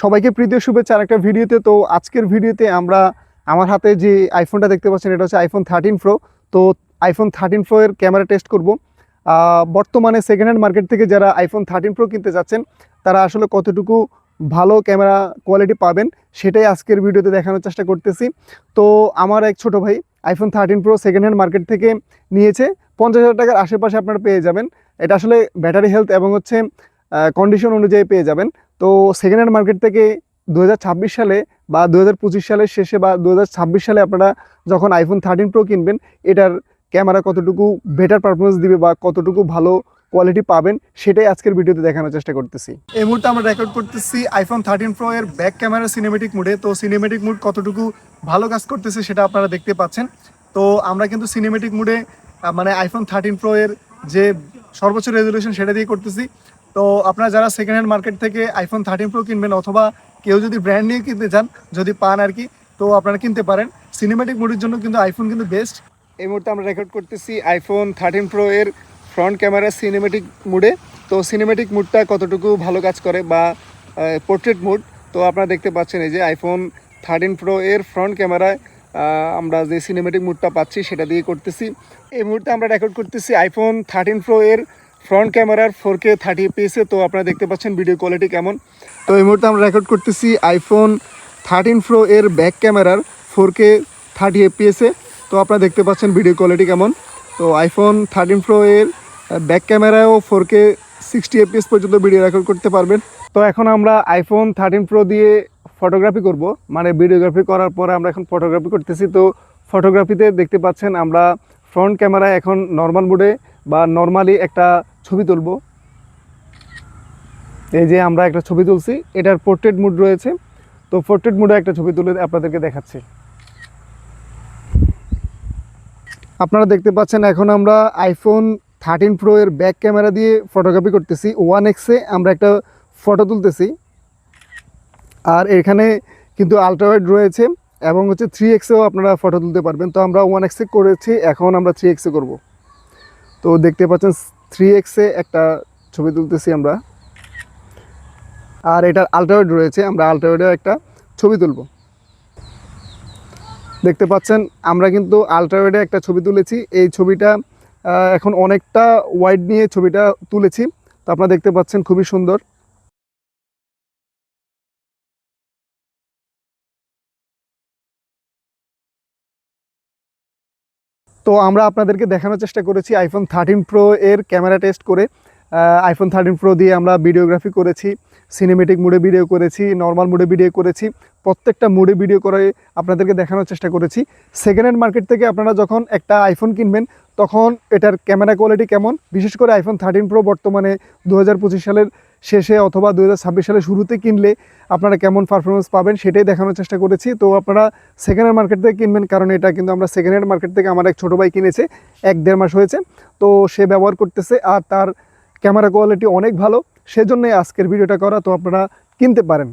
সবাইকে প্রীতীয় শুভেচ্ছা আর একটা ভিডিওতে। তো আজকের ভিডিওতে আমরা আমার হাতে যে আইফোনটা দেখতে পাচ্ছেন, এটা হচ্ছে আইফোন থার্টিন প্রো তো আইফোন থার্টিন প্রো এর ক্যামেরা টেস্ট করব। বর্তমানে সেকেন্ড হ্যান্ড মার্কেট থেকে যারা আইফোন থার্টিন প্রো কিনতে যাচ্ছেন, তারা আসলে কতটুকু ভালো ক্যামেরা কোয়ালিটি পাবেন, সেটাই আজকের ভিডিওতে দেখানোর চেষ্টা করতেছি। তো আমার এক ছোট ভাই iPhone thirteen pro second hand market থেকে নিয়েছে। পঞ্চাশ হাজার টাকার আশেপাশে আপনারা পেয়ে যাবেন। এটা আসলে ব্যাটারি হেলথ এবং হচ্ছে কন্ডিশন অনুযায়ী পেয়ে যাবেন। তো সেকেন্ড হ্যান্ড মার্কেট থেকে দু হাজার ছাব্বিশ সালে বা দু হাজার পঁচিশ সালের শেষে বা দু হাজার ছাব্বিশ সালে আপনারা যখন আইফোন থার্টিন প্রো কিনবেন, এটার ক্যামেরা কতটুকু বেটার পারফরমেন্স দিবে বা কতটুকু ভালো কোয়ালিটি পাবেন, সেটাই আজকের ভিডিওতে দেখানোর চেষ্টা করতেছি। এই মুহূর্তে আমরা রেকর্ড করতেছি আইফোন থার্টিন প্রো এর ব্যাক ক্যামেরা সিনেমেটিক মুডে তো সিনেমেটিক মুড কতটুকু ভালো কাজ করতেছে সেটা আপনারা দেখতে পাচ্ছেন। তো আমরা কিন্তু সিনেমেটিক মুডে মানে আইফোন থার্টিন প্রো এর যে সর্বোচ্চ রেজলিউশন সেটা দিয়ে করতেছি। তো আপনারা যারা সেকেন্ড হ্যান্ড মার্কেট থেকে আইফোন থার্টিন প্রো কিনবেন অথবা কেউ যদি ব্র্যান্ড নিয়ে কিনতে চান, যদি পান আর কি, তো আপনারা কিনতে পারেন। সিনেমেটিক মুডের জন্য কিন্তু আইফোন কিন্তু বেস্ট এই মুহূর্তে আমরা রেকর্ড করতেছি আইফোন থার্টিন প্রো এর ফ্রন্ট ক্যামেরা সিনেমেটিক মুডে তো সিনেমেটিক মুডটা কতটুকু ভালো কাজ করে বা পোর্ট্রেট মুড তো আপনারা দেখতে পাচ্ছেন এই যে আইফোন থার্টিন প্রো এর ফ্রন্ট ক্যামেরায় আমরা যে সিনেমেটিক মুডটা পাচ্ছি সেটা দিয়ে করতেছি। এই মুহূর্তে আমরা রেকর্ড করতেছি আইফোন থার্টিন প্রো এর ফ্রন্ট ক্যামেরার ফোর কে থার্টি পিএসে তো আপনারা দেখতে পাচ্ছেন ভিডিও কোয়ালিটি কেমন। তো এই মুহূর্তে আমরা রেকর্ড করতেছি আইফোন থার্টিন প্রো এর ব্যাক ক্যামেরার ফোর কে থার্টি এফপিএসে তো আপনারা দেখতে পাচ্ছেন ভিডিও কোয়ালিটি কেমন। তো আইফোন থার্টিন প্রো এর ব্যাক ক্যামেরায়ও ফোর কে সিক্সটি এফপিএস পর্যন্ত ভিডিও রেকর্ড করতে পারবেন। তো এখন আমরা আইফোন থার্টিন প্রো দিয়ে ফটোগ্রাফি করব। মানে ভিডিওগ্রাফি করার পরে আমরা এখন ফটোগ্রাফি করতেছি। তো ফটোগ্রাফিতে দেখতে পাচ্ছেন আমরা ফ্রন্ট ক্যামেরা এখন নর্মাল মোডে বা নর্মালি একটা ছবি তুলব। এই যে আমরা একটা ছবি তুলছি, এটার পোর্ট্রেট মুড রয়েছে। তো পোর্ট্রেট মুডে একটা ছবি তুলে আপনাদেরকে দেখাচ্ছি। আপনারা দেখতে পাচ্ছেন এখন আমরা আইফোন থার্টিন প্রো এর ব্যাক ক্যামেরা দিয়ে ফটোগ্রাফি করতেছি। ওয়ান এক্সে আমরা একটা ফটো তুলতেছি। আর এখানে কিন্তু আলট্রাওয়াইড রয়েছে এবং হচ্ছে থ্রি এক্সেও আপনারা ফটো তুলতে পারবেন। তো আমরা ওয়ান এক্সে করেছি, এখন আমরা থ্রি এক্সে করব। তো দেখতে পাচ্ছেন থ্রি এক্সে একটা ছবি তুলতেছি আমরা। আর এটার আল্ট্রাওয়েড রয়েছে, আমরা আল্ট্রাওয়েডেও একটা ছবি তুলব। দেখতে পাচ্ছেন, আমরা কিন্তু আল্ট্রাওয়েডে একটা ছবি তুলেছি। এই ছবিটা এখন অনেকটা ওয়াইড নিয়ে ছবিটা তুলেছি। তো আপনারা দেখতে পাচ্ছেন খুবই সুন্দর। তো আমরা আপনাদেরকে দেখানোর চেষ্টা করেছি আইফোন থার্টিন প্রো এর ক্যামেরা টেস্ট করে। আইফোন থার্টিন প্রো দিয়ে আমরা ভিডিওগ্রাফি করেছি সিনেমেটিক মুডে ভিডিও করেছি নর্মাল মুডে ভিডিও করেছি, প্রত্যেকটা মুডে ভিডিও করে আপনাদেরকে দেখানোর চেষ্টা করেছি। সেকেন্ড হ্যান্ড মার্কেট থেকে আপনারা যখন একটা আইফোন কিনবেন, তখন এটার ক্যামেরা কোয়ালিটি কেমন? বিশেষ করে আইফোন থার্টিন প্রো বর্তমানে দু হাজার পঁচিশ সালের শেষে অথবা দু হাজার ছাব্বিশ সালে শুরুতে কিনলে আপনারা কেমন পারফরমেন্স পাবেন সেটাই দেখানোর চেষ্টা করেছি। তো আপনারা সেকেন্ড হ্যান্ড মার্কেট থেকে কিনবেন, কারণ এটা কিন্তু আমরা সেকেন্ড হ্যান্ড মার্কেট থেকে আমার এক ছোটো ভাই কিনেছে, এক দেড় মাস হয়েছে। তো সে ব্যবহার করতেছে আর তার ক্যামেরা কোয়ালিটি অনেক ভালো। সেজন্যই আজকের ভিডিওটা করা, তো আপনারা কিনতে পারেন।